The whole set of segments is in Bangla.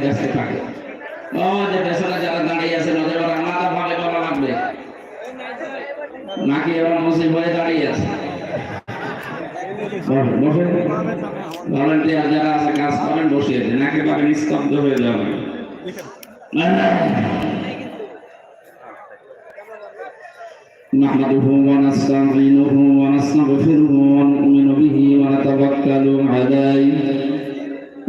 কাছে থাকে ও যে পেছনে যারা দাঁড়িয়ে আছেন ওদের ওরা আলাদা ভাবে বলা লাগবে নাকি ওরা মুসিব হয়ে দাঁড়িয়ে আছে বসে ভলেন্টিয়ার যারা আছে কাজ করেন বসিয়ে দেন একেবারে নিস্তব্ধ হয়ে যাবে نحمده ونستعينه ونستغفره ونؤمن به ونتوكل عليه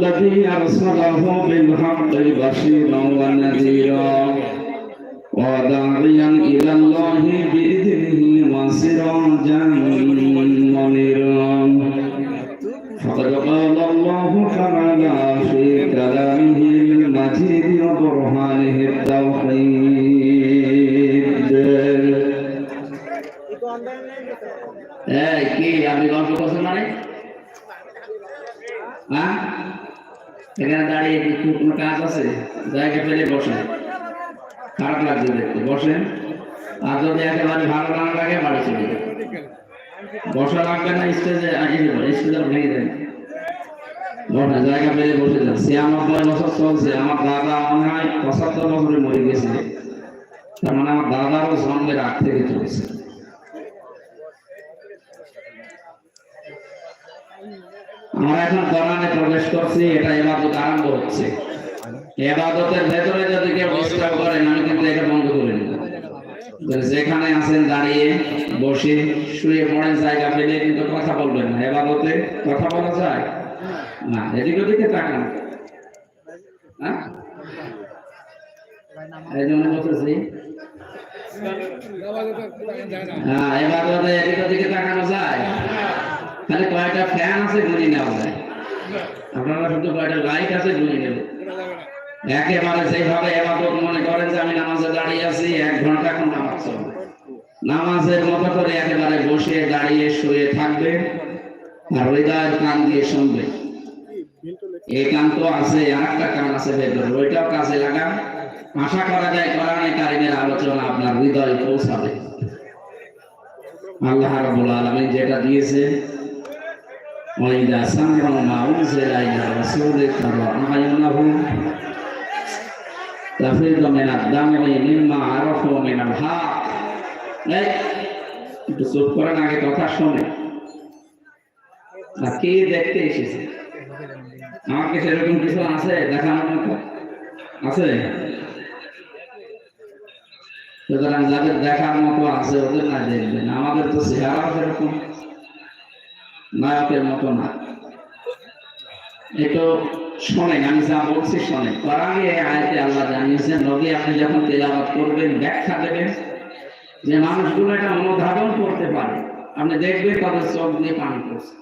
الذي ارسله بالحق بشيرا ونذيرا وداعيا الى الله باذنه وسراجا منيرا فقد قال الله تعالى في كلامه المجيد وبرهانه التوحيد এই কি আপনি গল্প করছেন মানে হ্যাঁ এখানে দাঁড়িয়ে কি খুব কোনো কাজ আছে? জায়গা পেলে বসেন। খারাপ লাগছে দেখতে। বসেন। আর যদি একেবারে ভালো না লাগে, বাড়ি চলে বসা লাগবে না স্টেজে স্টেজে ভেঙে বসে জায়গা পেলে বসে আমার বছর চলছে। আমার দাদা মনে হয় পঁচাত্তর বছরে মরে গেছে। তার মানে আমার দাদারও জন্মের আগ থেকে চলছে। আমরা এখন কোরআনে প্রবেশ করছি এটা এবাদত আরম্ভ হচ্ছে। এবাদতের ভেতরে যদি কেউ ডিস্টার্ব করেন আমি কিন্তু এটা বন্ধ করে নেব যেখানে আছেন, দাঁড়িয়ে বসে শুয়ে পড়েন, জায়গা পেলে কিন্তু কথা বলবেন না। এবাদতে কথা বলা যায়? না, এদিক ওদিকে তাকান। হ্যাঁ? এই জন্য বলতেছি হ্যাঁ এবাদতে এদিক ওদিকে তাকানো যায়? তাহলে কয়টা ফ্যান আছে গুনি নেওয়া যায়? আপনারা শুধু কয়টা লাইট আছে গুনি নেব একেবারে সেইভাবে এবাদত মনে করেন যে আমি নামাজে দাঁড়িয়ে আছি, এক ঘণ্টা এখন নামাজ চলবে। নামাজের মতো করে একেবারে বসে দাঁড়িয়ে শুয়ে থাকবে আর হৃদয়ের কান দিয়ে শুনবে এই কান তো আছে আর একটা কান আছে ভেতরে, ওইটাও কাজে লাগান। আশা করা যায় কোরআনে কারিমের আলোচনা আপনার হৃদয়ে পৌঁছাবে। আল্লাহ রাব্বুল আলামিন যেটা দিয়েছে وإذا سمعوا ما أنزل إلى رسول ترى أعينهم تفيض من الدمع مما عرفوا من الحق এই একটু চুপ করেন আগে কথা শোনে আর কে দেখতে এসেছে আমার কাছে এরকম কিছু আছে দেখানোর মতো আছে সুতরাং যাদের দেখার মতো আছে ওদের না দেখবেন আমাদের তো চেহারাও সেরকম নায়কের মতো না। একটু শোনেন, আমি যা বলছি শোনেন। কোরআনে আয়াতে আল্লাহ জানিয়েছেন, নবী আপনি যখন তেলাওয়াত করবেন, ব্যাখ্যা দেবেন যে মানুষগুলো এটা অনুধাবন করতে পারে। আপনি দেখবেন তাদের চোখ দিয়ে পানি পড়ছে।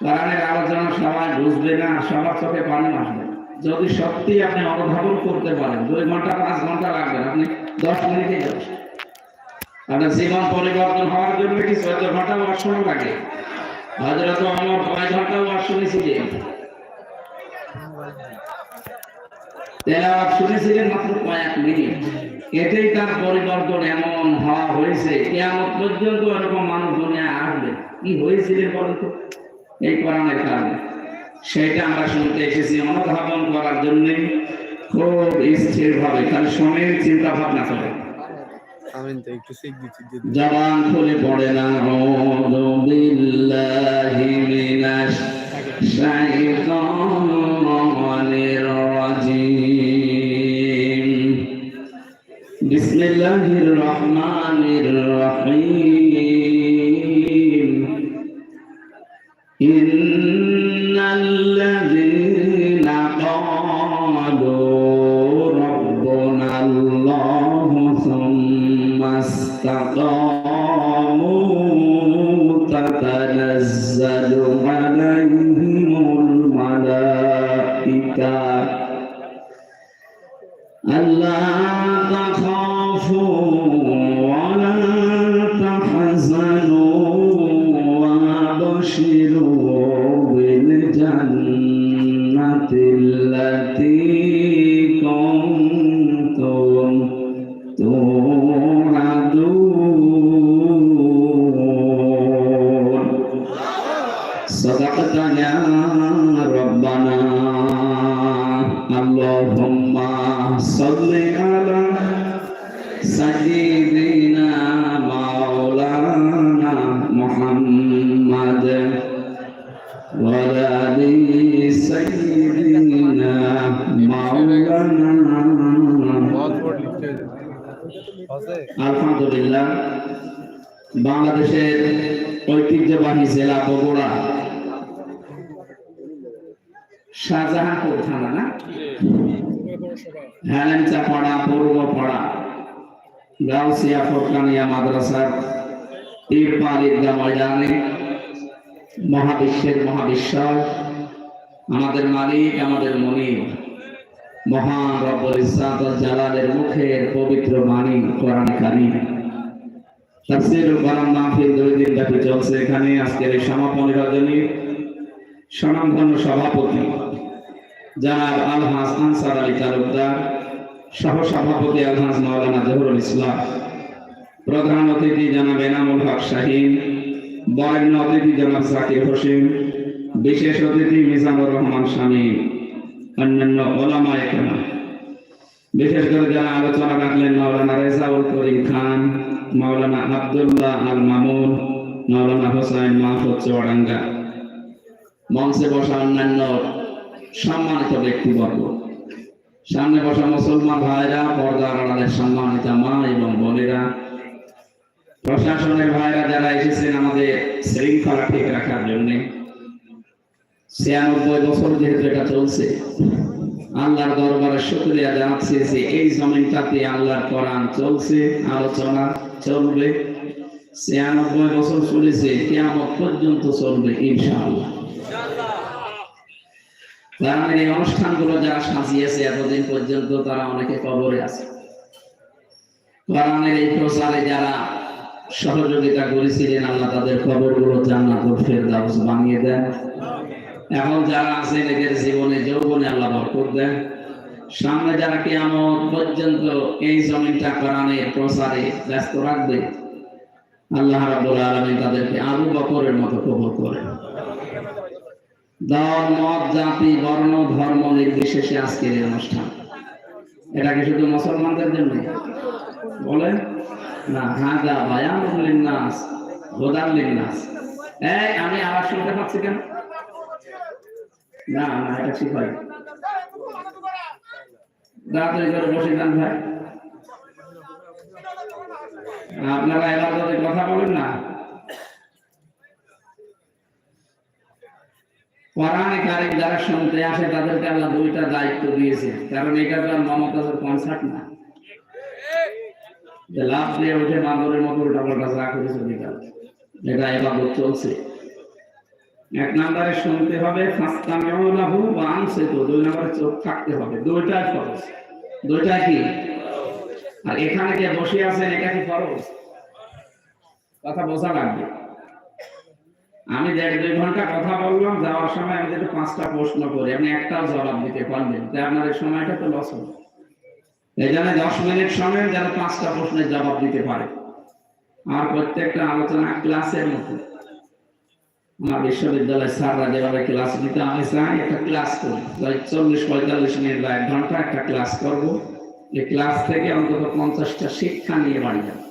কোরআনের আলোচনা সবাই বুঝবে না, সবার চোখে পানি আসবে। যদি সত্যি আপনি অনুধাবন করতে পারেন, দুই ঘণ্টা, পাঁচ ঘণ্টা লাগবে আপনি দশ মিনিটে যাবেন। আপনার জীবন পরিবর্তন হওয়ার জন্য কি চোদ্দ ঘণ্টা ওয়াশরুম লাগে হজরত আমার কয় ঘণ্টা ওয়াশরুম তেলাওয়াত শুনেছিলেন মাত্র কয়েক মিনিট। তার পরিবর্তন এমন হওয়া হয়েছে কেমন পর্যন্ত এরকম মানুষ দুনিয়ায় আসবে। কি হয়েছিলেন বলেন তো? এই কোরআনের কারণে। সেটা আমরা শুনতে এসেছি, অনুধাবন করার জন্য খুব স্থির ভাবে খালি সময়ের চিন্তা ভাবনা করে। আমিন তো একটু দিচ্ছি যে জবান খুলে পড়ে না আউযু বিসমিল্লাহির lá আলহামদুলিল্লাহ, বাংলাদেশের ঐতিহ্যবাহী জেলা বগুড়া। শাহজাহানপুর থানা না? হেলেঞ্চা পাড়া পূর্ব পাড়া গাউসিয়া ফোরকানিয়া মাদ্রাসার ইরফান ঈদগাহ ময়দানে। মহাবিশ্বের মহাবিশ্বর আমাদের মালিক, আমাদের মনির মহান রব্বুল ইসলাত জালালের মুখের পবিত্র বাণী কোরআন কারীম। তাফসীরুল মাহফিল দুই দিন ব্যাপী চলছে এখানে। আজকের এই সমাপনী রজনী সভাপতি জনাব আলহাস আনসার আলী তালুকদার সহ সভাপতি আলহাস মাওলানা জহুরুল ইসলাম, প্রধান অতিথি জনাব এনামুল হক শাহিন, বরেণ্য অতিথি জনাব জাকির হোসেন, বিশেষ অতিথি মিজানুর রহমান শামীম। অন্যান্য ওলামা একরাম বিশেষ করে যারা আলোচনা রাখলেন মাওলানা রেজাউল করিম খান, মাওলানা আব্দুল্লাহ আল মামুন মাওলানা হোসাইন মাহফুজ চুয়াডাঙ্গা মঞ্চে বসা অন্যান্য সম্মানিত ব্যক্তিবর্গ। সামনে বসা মুসলমান ভাইরা, পর্দার আড়ালের সম্মানিত মা এবং বোনেরা। প্রশাসনের ভাইরা যারা এসেছেন আমাদের শৃঙ্খলা ঠিক রাখার জন্যে। ছিয়ানব্বই বছর যেহেতু এটা চলছে, আল্লাহর দরবারে শুক্রিয়া জানাচ্ছি যে এই জমিনটাতে আল্লাহর কোরআন চলছে, আলোচনা চলবে। ছিয়ানব্বই বছর চলেছে কেমন পর্যন্ত চলবে, ইনশাআল্লাহ। কারণ এই অনুষ্ঠানগুলো যারা সাজিয়েছে এতদিন পর্যন্ত তারা অনেকে কবরে আছে। কোরআনের এই প্রচারে যারা সহযোগিতা করেছিলেন, আল্লাহ তাদের কবরগুলো জান্নাতুল ফেরদাউস বানিয়ে দেন। এখন যারা আছেন এদের জীবনে যৌবনে আল্লাহ বরকত দেন। সামনে যারা কিয়ামত পর্যন্ত এই জমিনটা কোরআনের প্রচারে ব্যস্ত রাখবে, আল্লাহ রাব্বুল আলামিন তাদেরকে আবু বকরের মতো কবুল করেন। দল, মত, জাতি, বর্ণ, ধর্ম নির্বিশেষে আজকের এই অনুষ্ঠান। এটা কি শুধু মুসলমানদের জন্য? বলেন। না, হাদা বায়ানুল লিন্নাস, হুদাল লিন্নাস। এই, আমি আওয়াজ শুনতে পাচ্ছি কেন? না না, এটা ঠিক হয় তাড়াতাড়ি করে বসে যান ভাই। আপনারা এবার কথা বলেন না। কোরআনে কারিম যারা শুনতে আসে, তাদেরকে আল্লাহ দুইটা দায়িত্ব দিয়েছে। কারণ এটা তো আর মমতাজের কনসার্ট না। যে লাভ দিয়ে উঠে বান্দরের মতো উল্টা পাল্টা করেছে বিকাল এটা এবার চলছে। এক নম্বরে শুনতে হবে চোখ থাকতে হবে। দুইটাই ফরজ। দুইটা কি? আর এখানে কে বসে আছেন, এটা কি ফরজ? কথা বোঝা লাগবে। আমি দেড় দুই ঘণ্টা কথা বললাম, যাওয়ার সময় আমি যদি পাঁচটা প্রশ্ন করি, আপনি একটাও জবাব দিতে পারবেন। তাই আপনার এই সময়টা তো লস হবে। এই জন্য দশ মিনিট সময় যেন পাঁচটা প্রশ্নের জবাব দিতে পারে। আর প্রত্যেকটা আলোচনা ক্লাসের মতো বিশ্ববিদ্যালয়ের স্যাররা যেভাবে ক্লাস নিতে আমি চাই একটা ক্লাস করি। চল্লিশ, পঁয়তাল্লিশ মিনিট বা এক ঘণ্টা একটা ক্লাস করব। এই ক্লাস থেকে অন্তত পঞ্চাশটা শিক্ষা নিয়ে বাড়ি যাবে।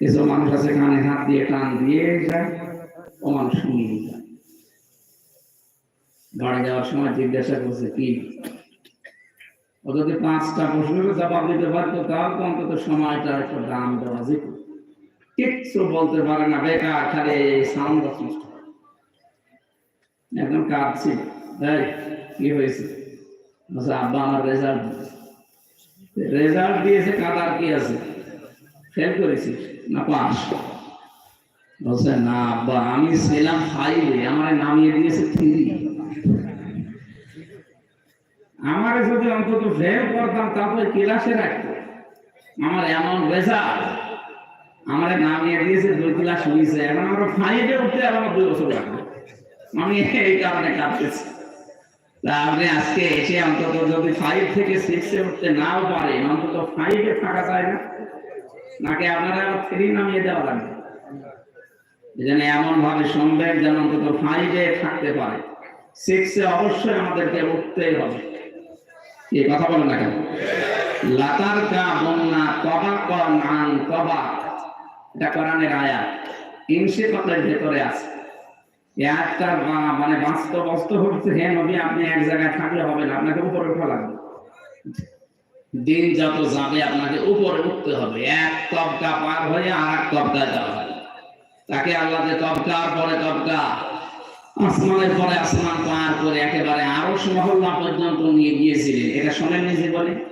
কিছু মানুষ আছে কানে হাত দিয়ে টান দিয়ে যায় ও মানুষ শুনিয়ে যায়। বাড়ি যাওয়ার সময় জিজ্ঞাসা করছে, কি? ও যদি পাঁচটা প্রশ্নের জবাব দিতে পারতো তাও অন্তত সময়টা একটু দাম দেওয়া যেত। কিচ্ছু বলতে পারে না, বেকার, খালি সাউন্ড নষ্ট একদম কাঁদছি। তাই কি হয়েছে? আব্বা, আমার রেজাল্ট রেজাল্ট দিয়েছে কাদার কি আছে? ফেল করেছিস না পাস? বলছে, না, আব্বা, আমি ছিলাম আমার নামিয়ে দিয়েছে থ্রি আমার যদি অন্তত ফেল করতাম, তারপরে ক্লাসে রাখতো। আমার এমন রেজাল্ট আমার নামিয়ে দিয়েছে, দুই ক্লাস হয়েছে এখন আমরা ফাইভে উঠতে আমার দুই বছর লাগবে। আমি এই কারণে কাঁদতেছি। আপনি আজকে এসে অন্তত যদি ফাইভ থেকে সিক্সে উঠতে নাও পারেন, অন্তত ফাইভে থাকা যায় না। নাকি আপনারা আবার থ্রি নামিয়ে দেওয়া লাগবে? যেন এমন ভাবে শুনবেন যেন অন্তত ফাইভে থাকতে পারে। সিক্সে অবশ্যই আমাদেরকে উঠতেই হবে। কি, কথা বলেন না কেন? লাতার কা বন্যা, কবা কন আন এটা কোরআনের আয়াত। ভেতরে আছে। বা- মানে বাস্তব হচ্ছে। হে নবী, আপনি এক জায়গায় থাকলে হবে না, আপনাকে উপরে উঠা লাগবে। দিন যত যাবে আপনাকে উপরে উঠতে হবে। এক তবকা পার হয়ে আর এক তবকা যাওয়া হয়। তাকে আল্লাহ যে তবকার পরে তবকা। আসমানের পরে আসমান পার করে একেবারে আরও মহল্লা পর্যন্ত নিয়ে গিয়েছিলেন। এটা শোনেন নিজে বলে?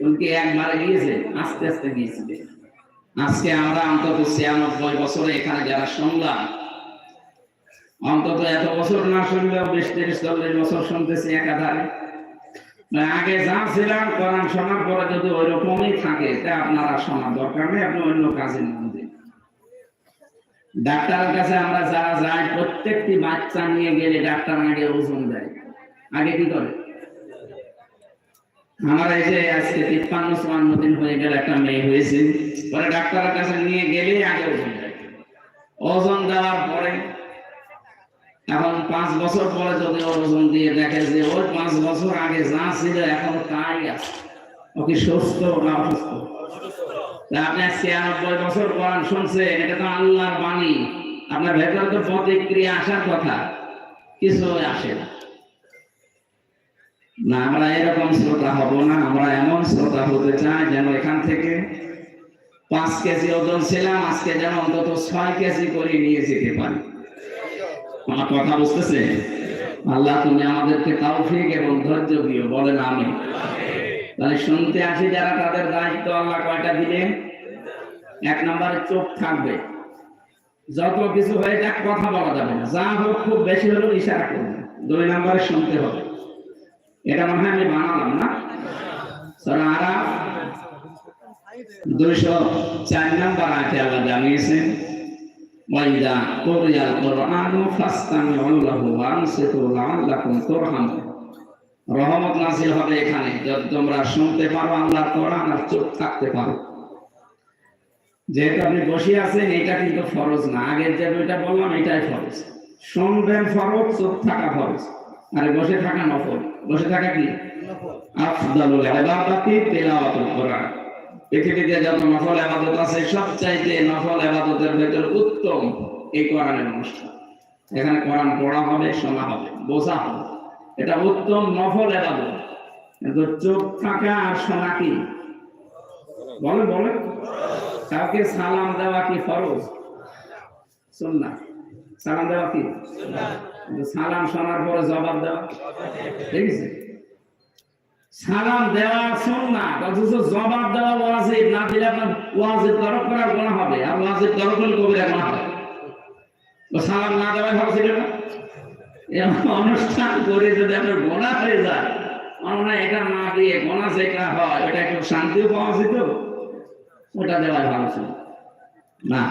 উনকি একবারে গিয়েছে আস্তে আস্তে গিয়েছিলেন। আজকে আমরা অন্তত ছিয়ানব্বই বছরে এখানে যারা শুনলাম, অন্তত এত বছর না শুনলেও বিশ তিরিশ চল্লিশ বছর শুনতেছি একাধারে। আগে যা ছিলাম কোরআন শোনার পরে যদি ওই রকমই থাকে, তা আপনারা শোনা দরকার নেই, আপনি অন্য কাজে নাম দিন। ডাক্তারের কাছে আমরা যারা যাই, প্রত্যেকটি বাচ্চা নিয়ে গেলে ডাক্তার আগে ওজন দেয়। আগে কি করে? আমার এই যে আজকে তিপ্পান্ন চুয়ান্ন দিন হয়ে গেল একটা মেয়ে হয়েছে। পরে ডাক্তারের কাছে নিয়ে গেলে আগে ওজন ওজন দেওয়ার পরে, এখন পাঁচ বছর পরে যদি ওজন দিয়ে দেখে যে ওই পাঁচ বছর আগে যা ছিল, এখন তাই আছে। ও কি সুস্থ না অসুস্থ? আপনি ছিয়ানব্বই বছর কোরআন শুনছেন? এটা তো আল্লাহর বাণী। আপনার ভেতরে তো প্রতিক্রিয়া আসার কথা। কিছু আসে না। না, আমরা এরকম শ্রোতা হব না, আমরা এমন শ্রোতা হতে চাই যেন এখান থেকে পাঁচ কেজি ওজন ছিলাম, আজকে যেন অন্তত ছয় কেজি করে নিয়ে যেতে পারি। আমার কথা বুঝতেছে? আল্লাহ তুমি আমাদেরকে তৌফিক এবং ধৈর্য দিও, বলেন আমি তাহলে শুনতে আসি যারা তাদের দায়িত্ব আল্লাহ কয়টা দিলেন এক নম্বরে চোখ থাকবে। যত কিছু হয়ে যাক, কথা বলা যাবে না। যা হোক, খুব বেশি হলেও ইশারা করবে। দুই নম্বরে শুনতে হবে। এটা মনে হয় আমি বানালাম না? দুইশো চার নম্বর আয়তে আল্লাহ জানিয়েছেন হবে এখানে। তোমরা শুনতে পারো থাকতে পারো। যেহেতু আপনি বসে আছেন, এটা কিন্তু ফরজ না। আগের যে দুইটা বললাম, এটাই ফরজ। শুনবেন ফরজ, চুপ থাকা ফরজ। আর বসে থাকা নফল। বসে থাকা কি? ইবাদাতি তিলাওয়াতুল কোরআন। যত নফল ইবাদত আছে, সবচাইতে নফল ইবাদতের উত্তম এই কোরআনের অনুষ্ঠান। এখানে কোরআন পড়া হবে, শোনা হবে, বোঝা হবে। এটা উত্তম নফল ইবাদত। কিন্তু চোখ থাকা আর শোনা কি? বলে বলে কাউকে সালাম দেওয়া কি ফরজ? সুন্নাহ। সালাম দেওয়া কি? সালাম শোনার পরে জবাব দেওয়া। ঠিক আছে সালাম দেওয়া সুন্নাহ অথচ জবাব দেওয়া ওয়াজিব, না দিলে আপনার ওয়াজিব তরফ করার গুনাহ হবে, আর ওয়াজিব তরফ করলে হবে। সালাম না দেওয়া ছিল না? অনুষ্ঠান করে যদি আপনার গোনা হয়ে যায় এটা না দিয়ে গোনা যেটা হয়, ওটা একটু শান্তিও পাওয়া যেত, ওটা দেওয়া ভালো ছিল। না,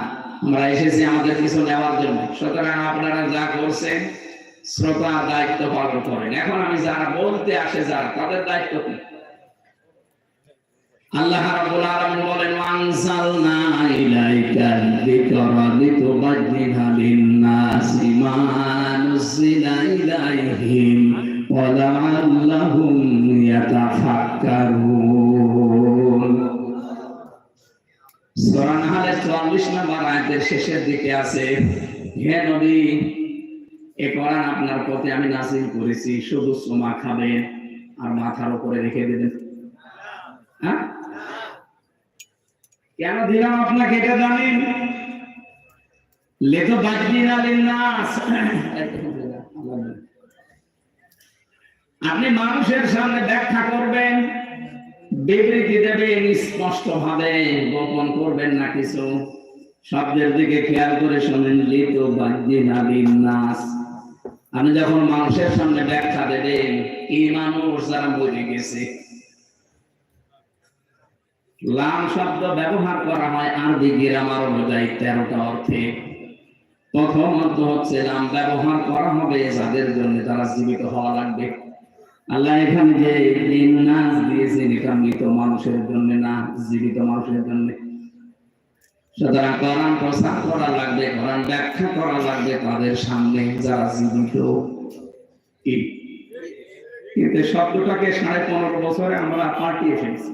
আমরা এসেছি আমাদের কিছু নেওয়ার জন্য। সুতরাং আপনারা যা করছেন শ্রোতা দায়িত্ব পালন করেন। এখন আমি যারা বলতে আসে যারা, তাদের দায়িত্ব কি? আল্লাহ রাব্বুল আলামিন বলেন ইলাইকা যিকরা লিন-নাসি মা ইলাইহিম ইয়াতাফাক্কারুন. সূরা নাহলের 44 নম্বর আয়াতের শেষের দিকে আছে, হে নবী এ কোরআন আপনার আমি নাজিল করেছি। শুধু সোমা আর মাথার উপরে রেখে দেবেন। হ্যাঁ? কেন দিলাম আপনাকে এটা জানেন? আপনি মানুষের সামনে ব্যাখ্যা করবেন, বিবৃতি দেবেন, স্পষ্ট ভাবে গোপন করবেন না কিছু। শব্দের দিকে খেয়াল করে শোনেন লিতো বাজদিন আলিন্নাস আমি যখন মানুষের সামনে ব্যাখ্যা দেবেন এই মানুষ যারা বলে গেছে? লাম শব্দ ব্যবহার করা হয় আরবি গ্রামার অনুযায়ী তেরোটা অর্থে। প্রথম অর্থ হচ্ছে লাম ব্যবহার করা হবে যাদের জন্য তারা জীবিত হওয়া লাগবে। আল্লাহ এখানে যে নাচ দিয়েছেন, এটা মৃত মানুষের জন্য না, জীবিত মানুষের জন্য। সুতরাং কোরআন প্রচার করা লাগবে কোরআন ব্যাখ্যা করা লাগবে তাদের সামনে যারা জীবিত কিন্তু শব্দটাকে সাড়ে পনেরো বছরে আমরা পাল্টিয়ে ফেলছি।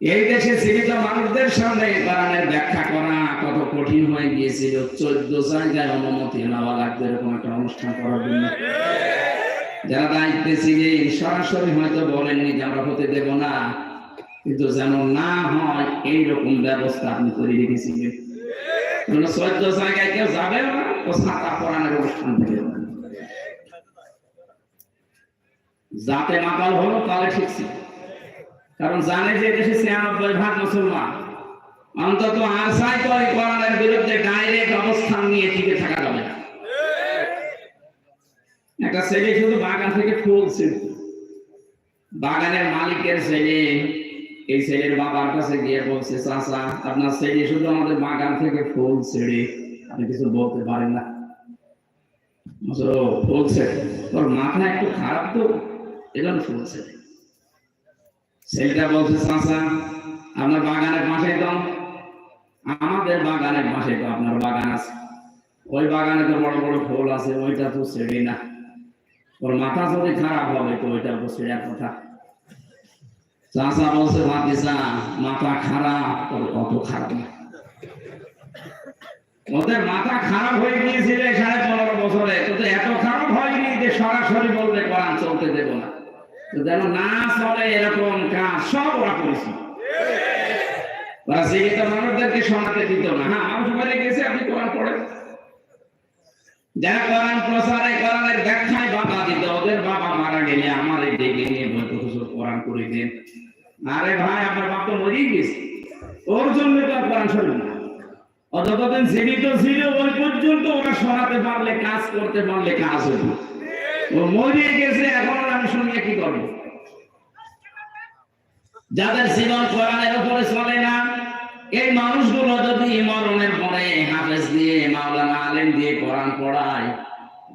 এই দেশে জীবিত মানুষদের সামনে কোরআনের ব্যাখ্যা করা কত কঠিন হয়ে গিয়েছিল চোদ্দ জায়গায় অনুমতি নেওয়া লাগবে এরকম একটা অনুষ্ঠান করার জন্য। যারা দায়িত্বে ছিলেন সরাসরি হয়তো বলেননি যে আমরা হতে দেব না। কিন্তু যেন না হয় এইরকম ব্যবস্থা আপনি করে রেখেছিলেন। চোদ্দ জায়গায় কেউ যাবে যাতে মাতাল হলো তাহলে ঠিক ছিল। কারণ জানে যে দেশে ছিয়ানব্বই ভাগ মুসলমান। অন্তত আশাই করে কোরআনের বিরুদ্ধে ডাইরেক্ট অবস্থান নিয়ে টিকে থাকা যাবে একটা ছেলে শুধু বাগান থেকে ফুল ছিঁড়ত বাগানের মালিকের ছেলে এই ছেলের বাবার কাছে গিয়ে বলছে চাচা আপনার ছেলে শুধু আমাদের বাগান থেকে ফুল ছেড়ে। আপনি কিছু বলতে পারেন না? বলছে, তোর মাথা একটু খারাপ তো এজন্য ফুল ছেলেটা বলছে চাচা আপনার বাগানের পাশে তো আমাদের বাগানের পাশে তো আপনার বাগান আছে। ওই বাগানে তো বড় বড় ফুল আছে ওইটা তো ছেড়ে না। ওর মাথা যদি খারাপ হবে তো ওইটা তো ছেড়ার কথা। চাচা বলছে ভাতিসা মাথা খারাপ, তোর অত খারাপ ওদের মাথা খারাপ হয়ে গিয়েছিল সাড়ে পনেরো বছরে। তো এত খারাপ হয়নি যে সরাসরি বলবে, কোরআন চলতে দেব না। যেন না চলে এরকম কাজ, সব ওরা করেছিল ওরা জীবিত মানুষদেরকে শোনাতে দিত না। হ্যাঁ মানুষ মরে গেছে, আপনি কোরআন পড়েন। যারা কোরআন প্রচারে, কোরআনের ব্যাখ্যায় বাবা দিত, ওদের বাবা মারা গেলে আমার এই ডেকে নিয়ে বই প্রফেসর, কোরআন করে দেন আরে ভাই, আপনার বাপ তো মরেই গেছে। ওর জন্য তো আর কোরআন শুনবে না। ও জীবিত ছিল, ওই পর্যন্ত ওরা শোনাতে পারলে, কাজ করতে পারলে কাজ হতো। ও মরিয়ে গেছে, এখন আমি শুনিয়ে কি করব? যাদের জীবন কোরআনের উপরে চলে না, এই মানুষগুলো যদি মরণের পরে হাফেজ দিয়ে, মাওলানা আলেম দিয়ে কোরআন পড়ায়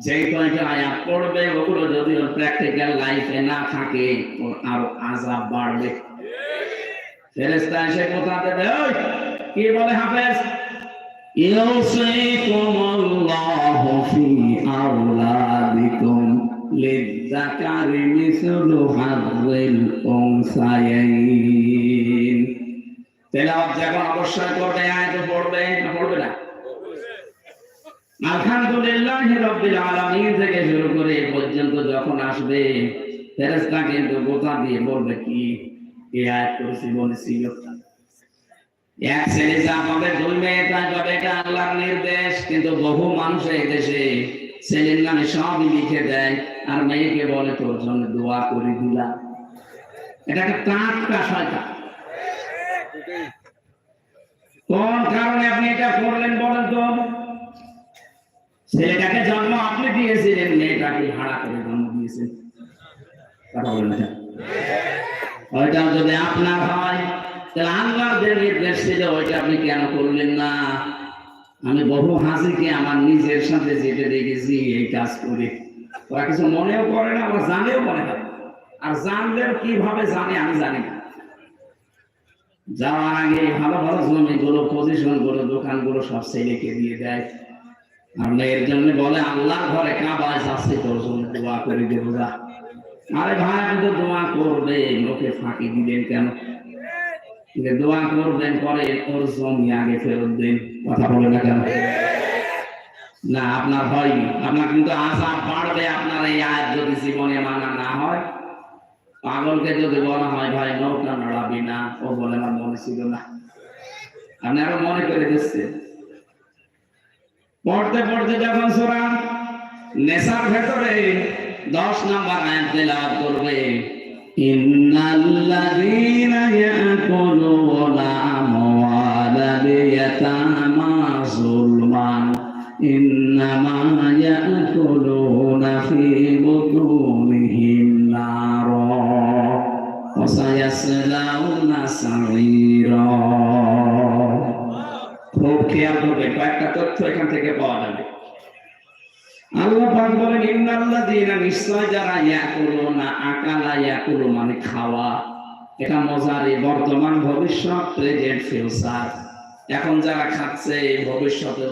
যে কয়টা আয়াত পড়বে, ওগুলো যদি প্র্যাকটিক্যাল লাইফে না থাকে, ওর আরও আজাব বাড়বে। ফেরেস্তা এসে কথা দেবে ওই কি বলে হাফেজ? ইউসিকুম আল্লাহু ফি আওলাদিকুম লিযাকারি মিসলু হাযিল উনসায়াইন তেলাওয়াত যখন অবশ্যই করবে, আয়াত পড়বে না পড়বে না? আলহামদুলিল্লাহ রব্বিল আলামিন থেকে শুরু করে পর্যন্ত যখন আসবে, ফেরেশতা কিন্তু গোতা দিয়ে বলবে কি? নির্দেশ। কিন্তু বহু মানুষ এই দেশে ছেলের নামে সবই লিখে দেয়, আর মেয়েকে বলে, তোর জন্য দোয়া করে দিলাম এটা একটা টাটকা কোন কারণে আপনি এটা করলেন বলেন তো? ছেলেটাকে জন্ম আপনি দিয়েছিলেন, মেয়েটাকে ভাড়া করে জন্ম দিয়েছেন। কথা বলেন। ওইটা যদি আপনার হয়, তাহলে আল্লাহ যে নির্দেশ ছিল ওইটা আপনি কেন করলেন না? আমি বহু হাসিকে আমার নিজের সাথে যেতে দেখেছি, এই কাজ করে। ওরা কিছু মনেও করে না ওরা জানেও মনে হয় আর জানলেও কীভাবে জানে, আমি জানি না। যাওয়ার আগে ভালো ভালো জমিগুলো পজিশনগুলো দোকানগুলো সব ছেলেকে দিয়ে দেয়। আর এর জন্য বলে আল্লাহ ঘরে কাবায় যাচ্ছে, তোর জন্য দোয়া করে দেবো, যা। আরে ভাই, আপনি তো দোয়া করবে লোকে ফাঁকি দিলেন কেন? দোয়া করবেন, পরে ওর জমি আগে ফেরত দেন। কথা বলে না কেন? না, আপনার হয়নি। আপনার কিন্তু আশা বাড়বে, আপনার এই আয়াত যদি জীবনে মানা না হয়। পাগলকে যদি বলা হয়, ভাই, নৌকা নড়াবি না। ও বলে, আমার মনে ছিল না। আপনি আরও মনে করে দিচ্ছে পড়তে পড়তে যখন সোরা নেশার ভেতরে দশ নাম্বার আয়াত তেলাওয়াত করবে ইন্নাল্লাযীনা ইন্নাল্লাযীনা নিশ্চয় যারা ইয়াকুলুনা আকালা ইয়াকুলু মানে খাওয়া। এটা মজার, এই বর্তমান ভবিষ্যৎ প্রেজেন্ট ফিউচার এখন যারা খাচ্ছে ভবিষ্যতে